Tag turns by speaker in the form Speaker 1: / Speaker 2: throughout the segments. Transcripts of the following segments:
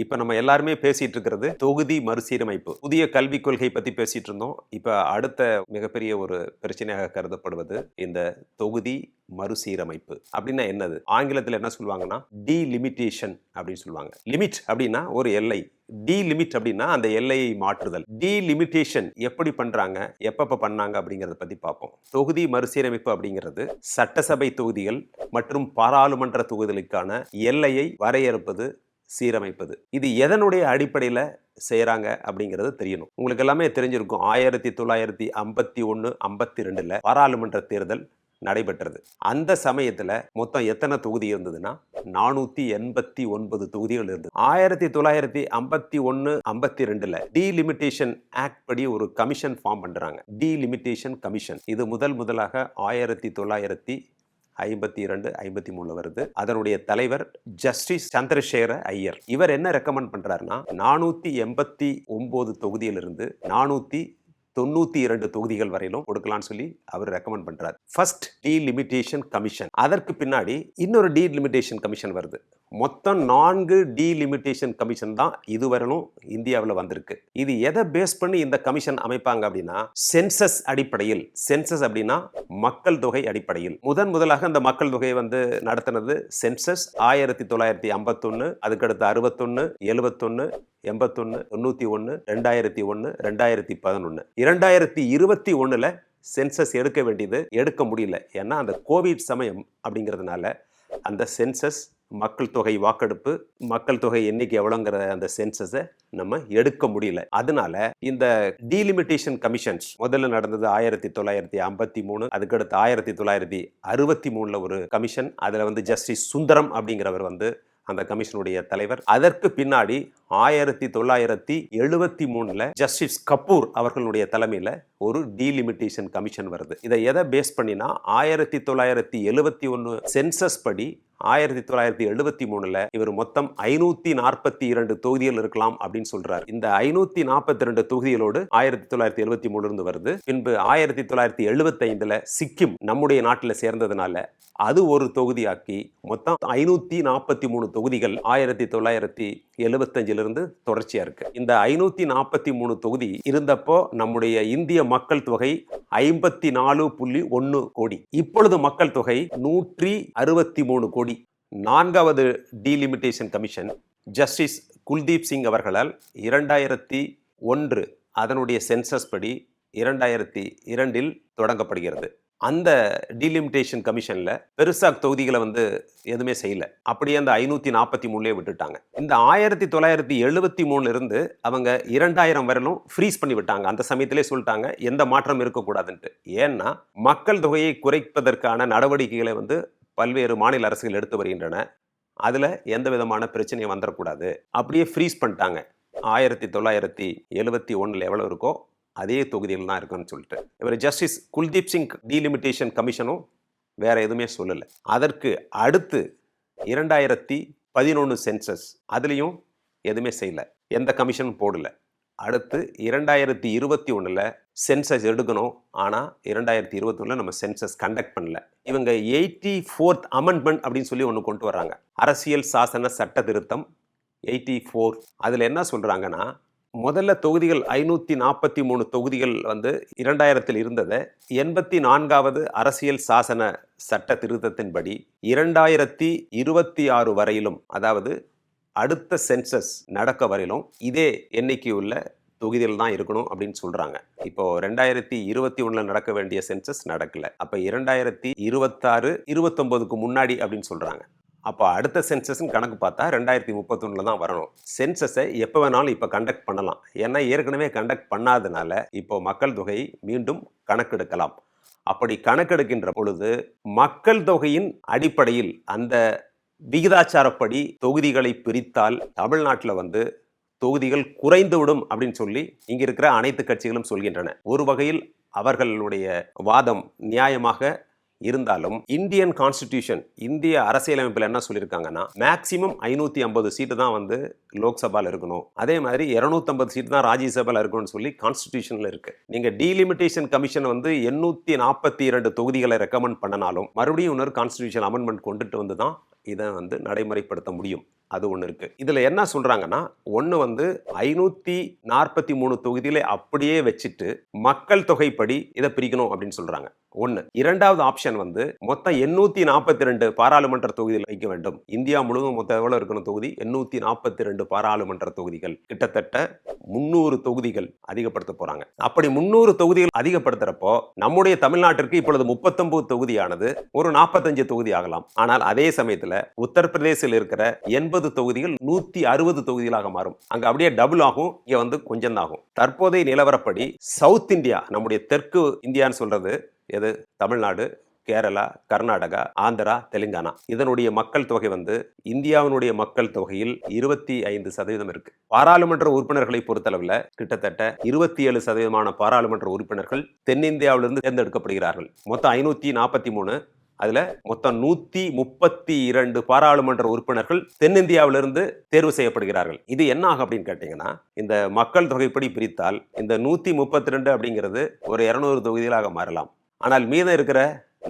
Speaker 1: இப்போ நம்ம எல்லாருமே பேசிட்டு இருக்கிறது தொகுதி மறுசீரமைப்பு. புதிய கல்விக் கொள்கை பத்தி பேசிட்டு இருந்தோம் இப்போ அடுத்த மிகப்பெரிய ஒரு பிரச்சனையாக கருதப்படுவது இந்த தொகுதி மறுசீரமைப்பு. அப்படின்னா என்னது? ஆங்கிலத்தில் என்ன சொல்லுவாங்கன்னா டீலிமிட்டேஷன் அப்படின்னு சொல்லுவாங்க. லிமிட் அப்படின்னா ஒரு எல்லை. டி லிமிட் அப்படின்னா அந்த எல்லையை மாற்றுதல். டி லிமிட்டேஷன் எப்படி பண்றாங்க? எப்பப்ப பண்ணாங்க? அப்படிங்கறத பத்தி பார்ப்போம். தொகுதி மறுசீரமைப்பு அப்படிங்கிறது சட்டசபை தொகுதிகள் மற்றும் பாராளுமன்ற தொகுதிகளுக்கான எல்லையை வரையறுப்பது சீரமைப்பது. இது எதனுடைய அடிப்படையில் செய்கிறாங்க அப்படிங்கிறது தெரியணும். உங்களுக்கு எல்லாமே தெரிஞ்சிருக்கும். ஆயிரத்தி தொள்ளாயிரத்தி ஐம்பத்தி ஒன்று ஐம்பத்தி ரெண்டில் பாராளுமன்ற தேர்தல் நடைபெற்றது. அந்த சமயத்தில் மொத்தம் எத்தனை தொகுதி இருந்ததுன்னா நானூற்றி எண்பத்தி ஒன்பது தொகுதிகள் இருந்தது. ஆயிரத்தி தொள்ளாயிரத்தி ஐம்பத்தி ஒன்று ஐம்பத்தி ரெண்டில் டீலிமிட்டேஷன் ஆக்ட் படி ஒரு கமிஷன் ஃபார்ம் பண்ணுறாங்க டீலிமிட்டேஷன் கமிஷன் இது முதல் முதலாக ஆயிரத்தி தொள்ளாயிரத்தி ஐம்பத்தி இரண்டு ஐம்பத்தி மூணுல வருது. அதனுடைய தலைவர் ஜஸ்டிஸ் சந்திரசேகர ஐயர். இவர் என்ன ரெக்கமெண்ட் பண்றாருன்னா நானூத்தி எண்பத்தி ஒன்பது தொகுதியிலிருந்து நானூத்தி தொண்ணூத்தி இரண்டு தொகுதிகள் வரையிலும் கொடுக்கலாம்னு சொல்லி அவர் ரெக்கமெண்ட் பண்றாரு. ஃபர்ஸ்ட் டீலிமிட்டேஷன் கமிஷன் அதற்கு பின்னாடி இன்னொரு டீலிமிட்டேஷன் கமிஷன் வருது. மொத்தம் நான்கு டீலிமிட்டேஷன் கமிஷன் தான் இதுவரையிலும் இந்தியாவில் வந்திருக்கு. இது எதை பேஸ் பண்ணி இந்த கமிஷன் அமைப்பாங்க அப்படின்னா சென்சஸ் அடிப்படையில் சென்சஸ் அப்படின்னா மக்கள் தொகை அடிப்படையில். முதன் முதலாக அந்த மக்கள் தொகையை வந்து நடத்தினது சென்சஸ் ஆயிரத்தி தொள்ளாயிரத்தி ஐம்பத்தொன்னு அதுக்கடுத்து அறுபத்தொன்னு எழுபத்தொன்னு எண்பத்தொன்னு தொண்ணூற்றி ஒன்று ரெண்டாயிரத்தி ஒன்று ரெண்டாயிரத்தி பதினொன்று இரண்டாயிரத்தி இருபத்தி ஒன்றில் சென்சஸ் எடுக்க வேண்டியது எடுக்க முடியல. ஏன்னா அந்த கோவிட் சமயம் அப்படிங்கிறதுனால அந்த சென்சஸ் மக்கள் தொகை வாக்கெடுப்பு மக்கள் தொகை எண்ணிக்கை எவ்வளோங்கிற அந்த சென்சஸை நம்ம எடுக்க முடியல. அதனால இந்த டீலிமிட்டேஷன் கமிஷன்ஸ் முதல்ல நடந்தது ஆயிரத்தி தொள்ளாயிரத்தி ஐம்பத்தி மூணு அதுக்கடுத்து ஆயிரத்தி தொள்ளாயிரத்தி அறுபத்தி மூணுல ஒரு கமிஷன் அதில் வந்து ஜஸ்டிஸ் சுந்தரம் அப்படிங்கிறவர் வந்து அந்த கமிஷனுடைய தலைவர். அதற்கு பின்னாடி ஆயிரத்தி தொள்ளாயிரத்தி எழுபத்தி மூணுல ஜஸ்டிஸ் கபூர் அவர்களுடைய தலைமையில் ஒரு டீலிமிட்டேஷன் கமிஷன் வருது. இதை எதை பேஸ் பண்ணினா ஆயிரத்தி தொள்ளாயிரத்தி எழுபத்தி ஒன்று சென்சஸ் படி ஆயிரத்தி தொள்ளாயிரத்தி எழுபத்தி மூணுல இவர் மொத்தம் ஐநூத்தி நாற்பத்தி இரண்டு தொகுதிகள் இருக்கலாம் அப்படின்னு சொல்றாரு. இந்த ஐநூத்தி நாற்பத்தி ரெண்டு தொகுதிகளோடு ஆயிரத்தி தொள்ளாயிரத்தி எழுபத்தி மூணுல இருந்து வருது. பின்பு ஆயிரத்தி தொள்ளாயிரத்தி எழுபத்தி ஐந்துல சிக்கிம் நம்முடைய நாட்டில் சேர்ந்ததுனால அது ஒரு தொகுதியாக்கி மொத்தம் ஐநூத்தி நாற்பத்தி மூணு தொகுதிகள் ஆயிரத்தி தொள்ளாயிரத்தி எழுபத்தஞ்சிலிருந்து தொடர்ச்சியா இருக்கு. இந்த ஐநூத்தி நாற்பத்தி மூணு தொகுதி இருந்தப்போ நம்முடைய இந்திய மக்கள் தொகை ஐம்பத்தி நாலு புள்ளி ஒன்று கோடி. இப்பொழுது மக்கள் தொகை நூற்றி அறுபத்தி மூணு கோடி. நான்காவது delimitation commission justice Kuldeep Singh அவர்களால் இரண்டாயிரத்தி ஒன்று அதனுடைய சென்சஸ் படி இரண்டாயிரத்தி இரண்டில் தொடங்கப்படுகிறது. அந்த டீலிமிட்டேஷன் கமிஷனில் பெருசாக தொகுதிகளை வந்து எதுவுமே செய்யல. அப்படியே அந்த ஐநூற்றி நாற்பத்தி மூணுலேயே விட்டுட்டாங்க. இந்த ஆயிரத்தி தொள்ளாயிரத்தி எழுபத்தி மூணுலேருந்து அவங்க இரண்டாயிரம் வரலும் ஃப்ரீஸ் பண்ணி விட்டாங்க. அந்த சமயத்திலே சொல்லிட்டாங்க எந்த மாற்றம் இருக்கக்கூடாதுன்ட்டு. ஏன்னா மக்கள் தொகையை குறைப்பதற்கான நடவடிக்கைகளை வந்து பல்வேறு மாநில அரசுகள் எடுத்து வருகின்றன. அதில் எந்த விதமான பிரச்சனையும் வந்துடக்கூடாது அப்படியே ஃப்ரீஸ் பண்ணிட்டாங்க. ஆயிரத்தி தொள்ளாயிரத்தி எழுபத்தி ஒன்றில் எவ்வளோ இருக்கோ அதே தொகுதியில் தான் இருக்குன்னு சொல்லிட்டு. இவர் ஜஸ்டிஸ் குல்தீப் சிங் டீலிமிட்டேஷன் கமிஷனும் வேற எதுவுமே சொல்லலை. அதற்கு அடுத்து இரண்டாயிரத்தி பதினொன்று சென்சஸ் அதுலேயும் எதுவுமே செய்யல. எந்த கமிஷனும் போடலை. அடுத்து இரண்டாயிரத்தி இருபத்தி ஒன்றில் சென்சஸ் எடுக்கணும். ஆனால் இரண்டாயிரத்தி இருபத்தி ஒன்றில் நம்ம சென்சஸ் கண்டக்ட் பண்ணல. இவங்க எயிட்டி ஃபோர்த் அமெண்ட்மெண்ட் அப்படின்னு சொல்லி ஒன்று கொண்டு வராங்க அரசியல் சாசன சட்ட திருத்தம் எயிட்டி ஃபோர் அதில் என்ன சொல்கிறாங்கன்னா முதல்ல தொகுதிகள் ஐநூற்றி நாற்பத்தி மூணு தொகுதிகள் வந்து இரண்டாயிரத்தில் இருந்ததை. எண்பத்தி நான்காவது அரசியல் சாசன சட்ட திருத்தத்தின்படி இரண்டாயிரத்தி இருபத்தி ஆறு வரையிலும் அதாவது அடுத்த சென்சஸ் நடக்க வரையிலும் இதே எண்ணிக்கையுள்ள தொகுதியில் தான் இருக்கணும் அப்படின்னு சொல்கிறாங்க இப்போ ரெண்டாயிரத்தி இருபத்தி ஒன்றில் நடக்க வேண்டிய சென்சஸ் நடக்கல. அப்போ இரண்டாயிரத்தி இருபத்தாறு இருபத்தொம்போதுக்கு முன்னாடி அப்படின்னு சொல்கிறாங்க அப்போ அடுத்த சென்சஸ்ன்னு கணக்கு பார்த்தா ரெண்டாயிரத்தி முப்பத்தொன்னில் தான் வரணும். சென்சஸை எப்போ வேணாலும் இப்போ கண்டக்ட் பண்ணலாம். ஏன்னா ஏற்கனவே கண்டக்ட் பண்ணாதனால இப்போ மக்கள் தொகையை மீண்டும் கணக்கெடுக்கலாம். அப்படி கணக்கெடுக்கின்ற பொழுது மக்கள் தொகையின் அடிப்படையில் அந்த விகிதாச்சாரப்படி தொகுதிகளை பிரித்தால் தமிழ்நாட்டில் வந்து தொகுதிகள் குறைந்துவிடும் அப்படின்னு சொல்லி இங்கே இருக்கிற அனைத்து கட்சிகளும் சொல்கின்றன. ஒரு வகையில் அவர்களுடைய வாதம் நியாயமாக இருந்தாலும் இந்தியன் கான்ஸ்டிடியூஷன் இந்திய அரசியலமைப்பில் என்ன சொல்லியிருக்காங்கன்னா மேக்சிமம் ஐநூற்றி ஐம்பது சீட்டு தான் வந்து லோக்சபாவில் இருக்கணும். அதே மாதிரி இரநூத்தம்பது சீட்டு தான் ராஜ்யசபாவில் இருக்கணும்னு சொல்லி கான்ஸ்டிடியூஷனில் இருக்குது நீங்கள் டீலிமிட்டேஷன் கமிஷன் வந்து எண்ணூற்றி நாற்பத்தி இரண்டு தொகுதிகளை ரெக்கமெண்ட் பண்ணனாலும் மறுபடியும் இன்னொரு கான்ஸ்டியூஷன் அமெண்ட்மெண்ட் கொண்டுட்டு வந்து தான் இதை வந்து நடைமுறைப்படுத்த முடியும். அது ஒன்று இருக்குது இதில் என்ன சொல்கிறாங்கன்னா ஒன்று வந்து ஐநூற்றி நாற்பத்தி மூணு தொகுதியில அப்படியே வச்சுட்டு மக்கள் தொகைப்படி இதை பிரிக்கணும் அப்படின்னு சொல்கிறாங்க ஒன்று இரண்டாவது ஆப்ஷன் வந்து மொத்தம் எண்ணூத்தி நாற்பத்தி ரெண்டு பாராளுமன்ற தொகுதியில் வைக்க வேண்டும். இந்தியா முழுவதும் மொத்தம் எவ்வளவு இருக்கணும் தொகுதி? எண்ணூத்தி நாற்பத்தி ரெண்டு பாராளுமன்ற தொகுதிகள். கிட்டத்தட்ட முன்னூறு தொகுதிகள் அதிகப்படுத்த போறாங்க. அப்படி முன்னூறு தொகுதிகள் அதிகப்படுத்துறப்போ நம்முடைய தமிழ்நாட்டிற்கு இப்பொழுது முப்பத்தொன்பது தொகுதியானது ஒரு நாற்பத்தஞ்சு தொகுதி ஆகலாம். ஆனால் அதே சமயத்தில் உத்தரப்பிரதேசில் இருக்கிற எண்பது தொகுதிகள் நூத்தி அறுபது தொகுதிகளாக மாறும். அங்க அப்படியே டபுள் ஆகும் இங்க வந்து கொஞ்சம் ஆகும். தற்போதைய நிலவரப்படி சவுத் இந்தியா நம்முடைய தெற்கு இந்தியான்னு சொல்றது எது? தமிழ்நாடு கேரளா கர்நாடகா ஆந்திரா தெலுங்கானா. இதனுடைய மக்கள் தொகை வந்து இந்தியாவினுடைய மக்கள் தொகையில் இருபத்தி ஐந்து சதவீதம் இருக்கு. பாராளுமன்ற உறுப்பினர்களை பொறுத்தளவில் கிட்டத்தட்ட இருபத்தி ஏழு சதவீதமான பாராளுமன்ற உறுப்பினர்கள் தென்னிந்தியாவிலிருந்து தேர்ந்தெடுக்கப்படுகிறார்கள். மொத்தம் ஐநூத்தி நாற்பத்தி மூணு. அதுல மொத்தம் நூத்தி முப்பத்தி இரண்டு பாராளுமன்ற உறுப்பினர்கள் தென்னிந்தியாவிலிருந்து தேர்வு செய்யப்படுகிறார்கள். இது என்ன ஆகும் அப்படின்னு கேட்டீங்கன்னா இந்த மக்கள் தொகைப்படி பிரித்தால் இந்த நூத்தி முப்பத்தி ரெண்டு அப்படிங்கிறது ஒரு இருநூறு தொகுதிகளாக மாறலாம். ஆனால் மீதம் இருக்கிற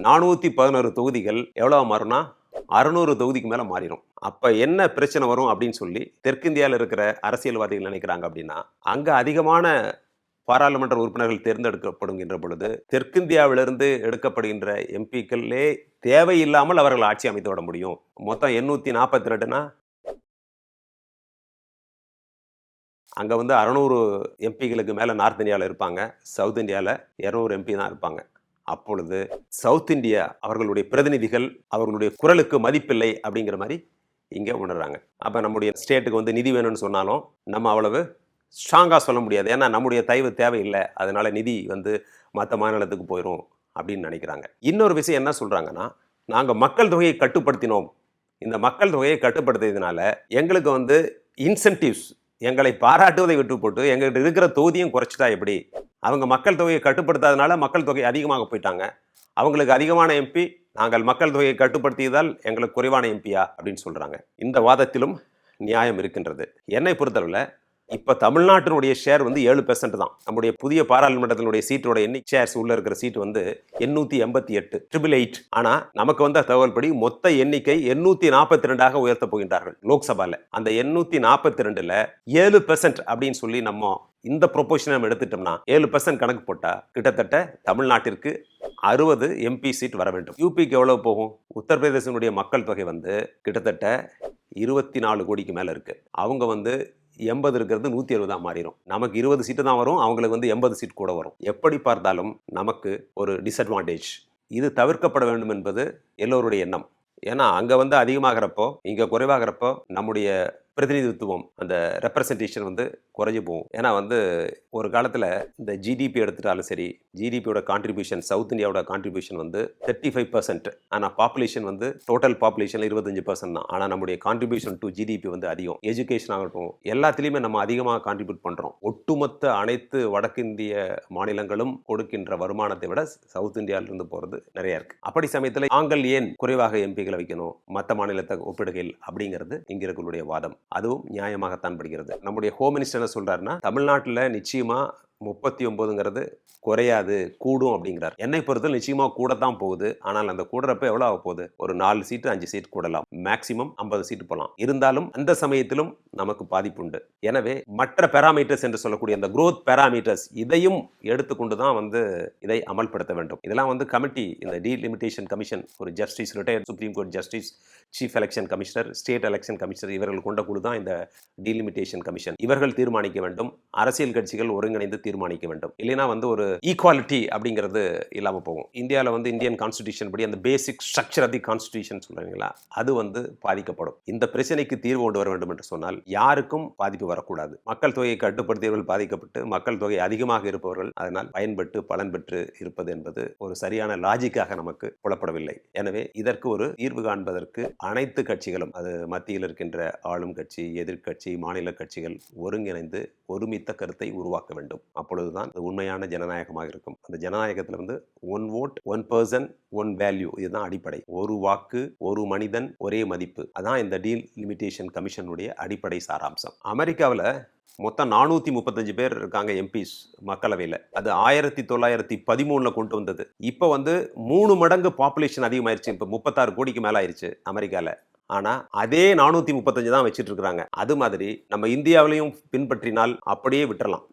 Speaker 1: நானூற்றி பதினோரு தொகுதிகள் எவ்வளோ மாறும்னா அறுநூறு தொகுதிக்கு மேலே மாறிடும். அப்போ என்ன பிரச்சனை வரும் அப்படின்னு சொல்லி தெற்கிந்தியாவில் இருக்கிற அரசியல்வாதிகள் நினைக்கிறாங்க அப்படின்னா அங்கே அதிகமான பாராளுமன்ற உறுப்பினர்கள் தேர்ந்தெடுக்கப்படுகின்ற பொழுது தெற்கிந்தியாவிலிருந்து எடுக்கப்படுகின்ற எம்பிக்களே தேவையில்லாமல் அவர்கள் ஆட்சி அமைத்து விட முடியும். மொத்தம் எண்ணூற்றி நாற்பத்தி ரெண்டுனா அங்கே வந்து அறநூறு எம்பிகளுக்கு மேலே நார்த் இந்தியாவில் இருப்பாங்க சவுத் இந்தியாவில் இரநூறு எம்பி தான் இருப்பாங்க. அப்பொழுது சவுத் இந்தியா அவர்களுடைய பிரதிநிதிகள் அவர்களுடைய குரலுக்கு மதிப்பில்லை அப்படிங்கிற மாதிரி இங்கே உணர்றாங்க. அப்போ நம்முடைய ஸ்டேட்டுக்கு வந்து நிதி வேணும்னு சொன்னாலும் நம்ம அவ்வளவு ஸ்ட்ராங்காக சொல்ல முடியாது. ஏன்னா நம்முடைய தயவு தேவையில்லை. அதனால் நிதி வந்து மற்ற மாநிலத்துக்கு போயிடும் அப்படின்னு நினைக்கிறாங்க. இன்னொரு விஷயம் என்ன சொல்கிறாங்கன்னா நாங்கள் மக்கள் தொகையை கட்டுப்படுத்தினோம். இந்த மக்கள் தொகையை கட்டுப்படுத்தியதுனால எங்களுக்கு வந்து இன்சென்டிவ்ஸ் எங்களை பாராட்டுவதை விட்டு போட்டு எங்கள்கிட்ட இருக்கிற தொகுதியும் குறைச்சிட்டா எப்படி? அவங்க மக்கள் தொகையை கட்டுப்படுத்தாதனால மக்கள் தொகை அதிகமாக போயிட்டாங்க. அவங்களுக்கு அதிகமான எம்பி நாங்கள் மக்கள் தொகையை கட்டுப்படுத்தியதால் எங்களுக்கு குறைவான எம்பியா அப்படின்னு சொல்கிறாங்க இந்த வாதத்திலும் நியாயம் இருக்கின்றது. என்னை பொறுத்தளவில் இப்போ தமிழ்நாட்டினுடைய ஷேர் வந்து ஏழு பெர்சன்ட் தான். நம்முடைய புதிய பாராளுமன்றத்தினுடைய சீட்டோட எண்ணி ஷேர்ஸ் உள்ள இருக்கிற சீட் வந்து எண்ணூற்றி எண்பத்தி எட்டு ட்ரிபிள் எயிட் ஆனால் நமக்கு வந்த தகவல்படி மொத்த எண்ணிக்கை எண்ணூற்றி நாற்பத்தி ரெண்டாக உயர்த்த போகின்றார்கள் லோக்சபாவில் அந்த எண்ணூற்றி நாற்பத்தி ரெண்டில் ஏழு பெர்சன்ட் அப்படின்னு சொல்லி நம்ம இந்த ப்ரொபோஷனை நம்ம எடுத்துட்டோம்னா ஏழு பெர்சன்ட் கணக்கு போட்டால் கிட்டத்தட்ட தமிழ்நாட்டிற்கு அறுபது எம்பி சீட் வர வேண்டும். யூபிக்கு எவ்வளோ போகும்? உத்தரப்பிரதேசனுடைய மக்கள் தொகை வந்து கிட்டத்தட்ட இருபத்தி நாலு கோடிக்கு மேலே இருக்குது அவங்க வந்து எண்பது இருக்கிறது நூற்றி அறுபதாக மாறிடும் நமக்கு இருபது சீட்டு தான் வரும் அவங்களுக்கு வந்து எண்பது சீட் கூட வரும். எப்படி பார்த்தாலும் நமக்கு ஒரு டிஸ்அட்வான்டேஜ் இது தவிர்க்கப்பட வேண்டும் என்பது எல்லோருடைய எண்ணம். ஏன்னா அங்கே வந்து அதிகமாகிறப்போ இங்கே குறைவாகிறப்போ நம்முடைய பிரதிநிதித்துவம் அந்த ரெப்ரசன்டேஷன் வந்து குறைஞ்சு போகும். ஏன்னா வந்து ஒரு காலத்தில் இந்த ஜிடிபி எடுத்துட்டாலும் சரி ஜிடிபியோட கான்ட்ரிபியூஷன் சவுத் இந்தியாவோட கான்ட்ரிபியூஷன் வந்து தேர்ட்டி ஃபைவ் பர்சன்ட் ஆனால் பாப்புலேஷன் வந்து டோட்டல் பாப்புலேஷனில் இருபத்தஞ்சு பர்சன்ட் தான். ஆனால் நம்முடைய கான்ட்ரிபியூஷன் டு ஜிடிபி வந்து அதிகம். எஜுகேஷன் ஆகட்டும் எல்லாத்துலேயுமே நம்ம அதிகமாக கான்ட்ரிபியூட் பண்ணுறோம் ஒட்டுமொத்த அனைத்து வடக்கிந்திய மாநிலங்களும் கொடுக்கின்ற வருமானத்தை விட சவுத் இந்தியாவிலிருந்து போகிறது நிறைய இருக்குது அப்படி சமயத்தில் நாங்கள் ஏன் குறைவாக எம்பிகளை வைக்கணும் மற்ற மாநிலத்தை ஒப்பிடுகையில் அப்படிங்கிறது இங்கே இருக்கக்கூடிய வாதம். அதுவும் நியாயமாகத்தான் படுகிறது. நம்முடைய ஹோம் மினிஸ்டர் என்ன சொல்றாருன்னா தமிழ்நாட்டில் நிச்சயமா முப்பத்தி ஒம்போதுங்கிறது குறையாது கூடும் அப்படிங்கிறார். என்னை பொறுத்தவரை நிச்சயமாக கூட தான் போகுது. ஆனால் அந்த கூடுறப்ப எவ்வளோ ஆக போகுது? ஒரு நாலு சீட்டு அஞ்சு சீட் கூடலாம். மேக்சிமம் ஐம்பது சீட்டு போகலாம் இருந்தாலும் அந்த சமயத்திலும் நமக்கு பாதிப்பு உண்டு எனவே மற்ற பேராமீட்டர்ஸ் என்று சொல்லக்கூடிய அந்த குரோத் பேராமீட்டர்ஸ் இதையும் எடுத்துக்கொண்டு தான் வந்து இதை அமல்படுத்த வேண்டும். இதெல்லாம் வந்து கமிட்டி இந்த டீலிமிட்டேஷன் கமிஷன் ஒரு justice retired supreme court justice chief election commissioner state election commissioner இவர்கள் கொண்ட குழு தான் இந்த டீலிமிட்டேஷன் கமிஷன் இவர்கள் தீர்மானிக்க வேண்டும். அரசியல் கட்சிகள் ஒருங்கிணைந்து தீர்மானிக்க வேண்டும். இல்லைன்னா வந்து ஒரு ஈக்குவாலிட்டி அப்படிங்கிறது இல்லாமல் போகும். இந்தியாவில் வந்து இந்தியன் கான்ஸ்டியூஷன் படி அந்த basic structure of the constitution சொல்றீங்களா? அது வந்து பாதிக்கப்படும். இந்த பிரச்சனைக்கு தீர்வு கொண்டு வர வேண்டும் என்று சொன்னால் யாருக்கும் பாதிப்பு வரக்கூடாது. மக்கள் தொகையை கட்டுப்படுத்தியவர்கள் பாதிக்கப்பட்டு மக்கள் தொகை அதிகமாக இருப்பவர்கள் அதனால் பயன்பட்டு பலன் பெற்று இருப்பது என்பது ஒரு சரியான லாஜிக்காக நமக்கு புலப்படவில்லை. எனவே இதற்கு ஒரு தீர்வு காண்பதற்கு அனைத்து கட்சிகளும் அது மத்தியில் இருக்கின்ற ஆளும் கட்சி எதிர்க்கட்சி மாநில கட்சிகள் ஒருங்கிணைந்து ஒருமித்த கருத்தை உருவாக்க வேண்டும். அப்பொழுதுதான் அது உண்மையான ஜனநாயகமாக இருக்கும். அந்த ஜனநாயகத்தில் வந்து one vote one person one value இதுதான் அடிப்படை. ஒரு வாக்கு ஒரு மனிதன் ஒரே மதிப்பு. அதான் இந்த டீல் லிமிடேஷன் கமிஷனுடைய அடிப்படை சாராம்சம். அமெரிக்காவில் மொத்தம் நானூற்றி முப்பத்தஞ்சு பேர் இருக்காங்க எம்பிஸ் மக்களவையில். அது ஆயிரத்தி தொள்ளாயிரத்தி பதிமூணில் கொண்டு வந்தது. இப்போ வந்து மூணு மடங்கு பாப்புலேஷன் அதிகமாயிருச்சு. இப்போ முப்பத்தாறு கோடிக்கு மேலே ஆயிருச்சு அமெரிக்காவில் ஆனால் அதே நானூற்றி முப்பத்தஞ்சு தான் வச்சுட்டு இருக்கிறாங்க அது மாதிரி நம்ம இந்தியாவிலையும் பின்பற்றினால் அப்படியே விட்டுறலாம்.